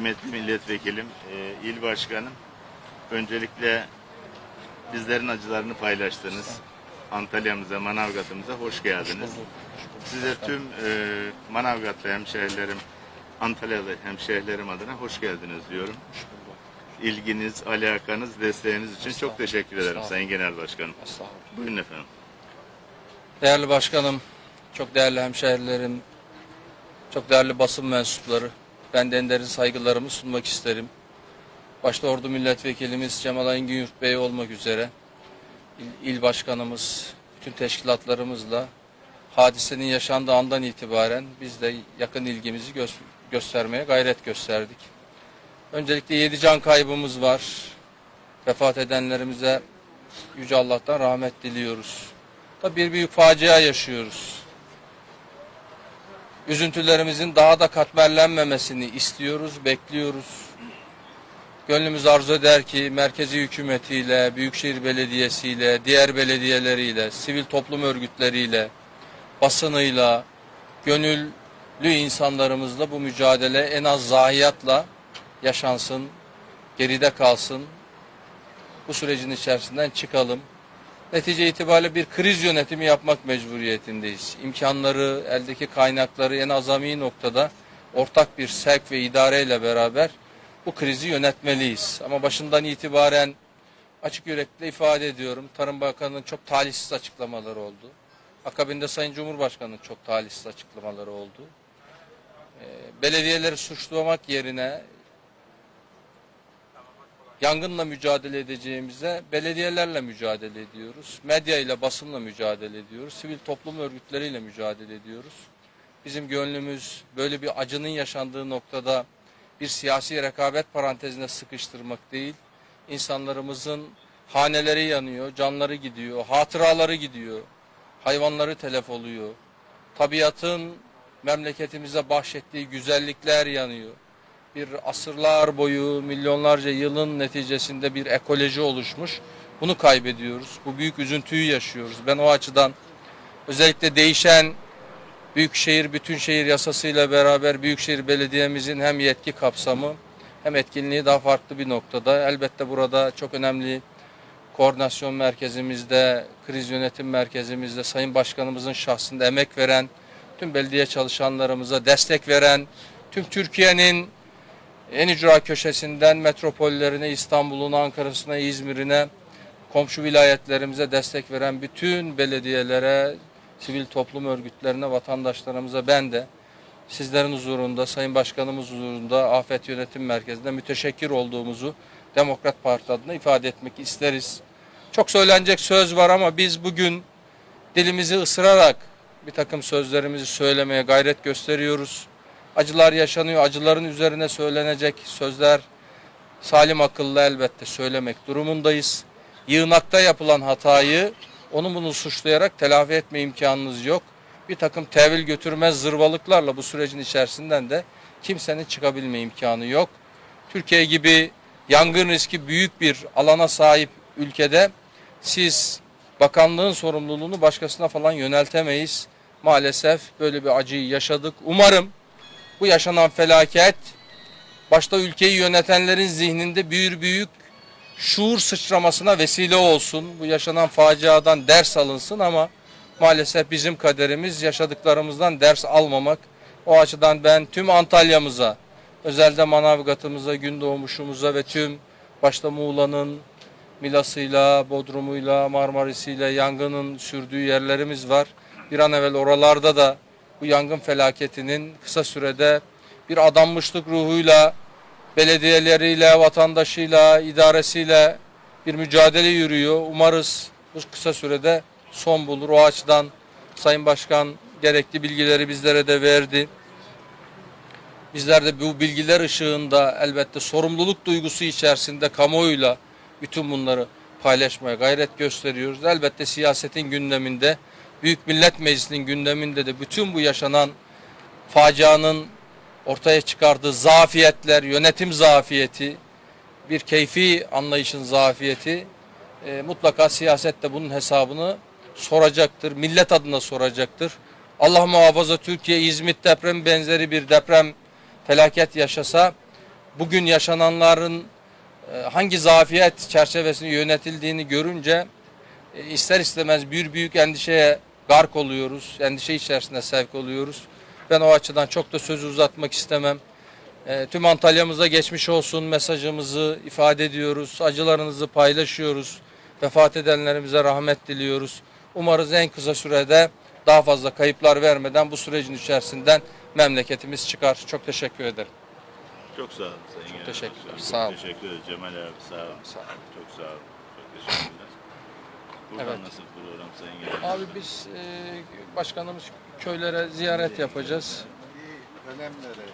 kıymetli milletvekilim, e, il başkanım. Öncelikle bizlerin acılarını paylaştınız. Antalya'mıza, Manavgat'ımıza hoş geldiniz. Size tüm e, Manavgatlı hemşehrilerim, Antalyalı hemşehrilerim adına hoş geldiniz diyorum. İlginiz, alakanız, desteğiniz için çok teşekkür ederim Sayın Genel Başkanım. Buyurun efendim. Değerli başkanım, çok değerli hemşehrilerim, çok değerli basın mensupları, ben de en saygılarımı sunmak isterim. Başta Ordu Milletvekilimiz Cemal Engin Yurt Bey olmak üzere, il, il başkanımız, bütün teşkilatlarımızla hadisenin yaşandığı andan itibaren biz de yakın ilgimizi gö- göstermeye gayret gösterdik. Öncelikle yedi can kaybımız var. Vefat edenlerimize Yüce Allah'tan rahmet diliyoruz. Tabii bir büyük facia yaşıyoruz. Üzüntülerimizin daha da katmerlenmemesini istiyoruz, bekliyoruz. Gönlümüz arzu eder ki merkezi hükümetiyle, Büyükşehir Belediyesi'yle, diğer belediyeleriyle, sivil toplum örgütleriyle, basınıyla, gönüllü insanlarımızla bu mücadele en az zahiyatla yaşansın, geride kalsın. Bu sürecin içerisinden çıkalım. Netice itibariyle bir kriz yönetimi yapmak mecburiyetindeyiz. İmkanları, eldeki kaynakları en azami noktada ortak bir sevk ve idareyle beraber bu krizi yönetmeliyiz. Ama başından itibaren açık yürekli ifade ediyorum. Tarım Bakanı'nın çok talihsiz açıklamaları oldu. Akabinde Sayın Cumhurbaşkanı'nın çok talihsiz açıklamaları oldu. Ee, Belediyeleri suçlamak yerine yangınla mücadele edeceğimize belediyelerle mücadele ediyoruz. Medya ile basınla mücadele ediyoruz. Sivil toplum örgütleriyle mücadele ediyoruz. Bizim gönlümüz böyle bir acının yaşandığı noktada bir siyasi rekabet parantezine sıkıştırmak değil. İnsanlarımızın haneleri yanıyor, canları gidiyor, hatıraları gidiyor, hayvanları telef oluyor. Tabiatın memleketimize bahşettiği güzellikler yanıyor bir asırlar boyu milyonlarca yılın neticesinde bir ekoloji oluşmuş. Bunu kaybediyoruz. Bu büyük üzüntüyü yaşıyoruz. Ben o açıdan özellikle değişen Büyükşehir Bütünşehir yasasıyla beraber Büyükşehir Belediye'mizin hem yetki kapsamı hem etkinliği daha farklı bir noktada. Elbette burada çok önemli koordinasyon merkezimizde, kriz yönetim merkezimizde Sayın Başkanımızın şahsında emek veren, tüm belediye çalışanlarımıza destek veren, tüm Türkiye'nin en ücra köşesinden metropollerine, İstanbul'un, Ankara'sına, İzmir'ine, komşu vilayetlerimize destek veren bütün belediyelere, sivil toplum örgütlerine, vatandaşlarımıza ben de sizlerin huzurunda, Sayın Başkanımız huzurunda Afet Yönetim Merkezi'nde müteşekkir olduğumuzu Demokrat Parti adına ifade etmek isteriz. Çok söylenecek söz var ama biz bugün dilimizi ısırarak bir takım sözlerimizi söylemeye gayret gösteriyoruz. Acılar yaşanıyor. Acıların üzerine söylenecek sözler salim akıllı elbette söylemek durumundayız. Yığınakta yapılan hatayı onu bunu suçlayarak telafi etme imkanınız yok. Bir takım tevil götürmez zırvalıklarla bu sürecin içerisinden de kimsenin çıkabilme imkanı yok. Türkiye gibi yangın riski büyük bir alana sahip ülkede siz bakanlığın sorumluluğunu başkasına falan yöneltemeyiz. Maalesef böyle bir acıyı yaşadık. Umarım bu yaşanan felaket başta ülkeyi yönetenlerin zihninde büyür büyük şuur sıçramasına vesile olsun. Bu yaşanan faciadan ders alınsın ama maalesef bizim kaderimiz yaşadıklarımızdan ders almamak. O açıdan ben tüm Antalya'mıza, özelde Manavgat'ımıza, Gündoğmuş'umuza ve tüm başta Muğla'nın Milas'ıyla, Bodrum'uyla, Marmaris'iyle yangının sürdüğü yerlerimiz var. Bir an evvel oralarda da bu yangın felaketinin kısa sürede bir adanmışlık ruhuyla belediyeleriyle, vatandaşıyla, idaresiyle bir mücadele yürüyor. Umarız bu kısa sürede son bulur. O açıdan Sayın Başkan gerekli bilgileri bizlere de verdi. Bizler de bu bilgiler ışığında elbette sorumluluk duygusu içerisinde kamuoyuyla bütün bunları paylaşmaya gayret gösteriyoruz. Elbette siyasetin gündeminde, Büyük Millet Meclisi'nin gündeminde de bütün bu yaşanan facianın ortaya çıkardığı zafiyetler, yönetim zafiyeti, bir keyfi anlayışın zafiyeti e, mutlaka siyasette bunun hesabını soracaktır. Millet adına soracaktır. Allah muhafaza Türkiye İzmit deprem benzeri bir deprem felaket yaşasa bugün yaşananların e, hangi zafiyet çerçevesinde yönetildiğini görünce e, ister istemez bir büyük endişeye gark oluyoruz. Endişe içerisinde sevk oluyoruz. Ben o açıdan çok da sözü uzatmak istemem. E, tüm Antalya'mıza geçmiş olsun mesajımızı ifade ediyoruz. Acılarınızı paylaşıyoruz. Vefat edenlerimize rahmet diliyoruz. Umarız en kısa sürede daha fazla kayıplar vermeden bu sürecin içerisinden memleketimiz çıkar. Çok teşekkür ederim. Çok sağ olun Sayın Genel teşekkürler, Başkanım. sağ olun. Çok teşekkür ederiz Cemal abi. Sağ olun. Sağ olun. Çok sağ olun. Çok teşekkürler. Buradan Evet. nasıl program Sayın Genel? Abi biz e, başkanımız köylere ziyaret yapacağız. Önemleri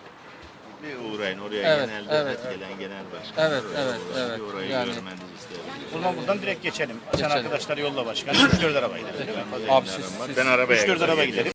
bir uğrayın oraya Evet, genelde evet. evet. gelen genel başkan. Evet, Oraya evet, uğrayın. evet. Bir orayı Yani- görmenizi isterim. Buradan buradan direkt geçelim. Sen Geçelim. arkadaşlar yolla başkan. 3-4 araba gidelim. Abi siz, Ben arabaya 3-4 araba gidelim.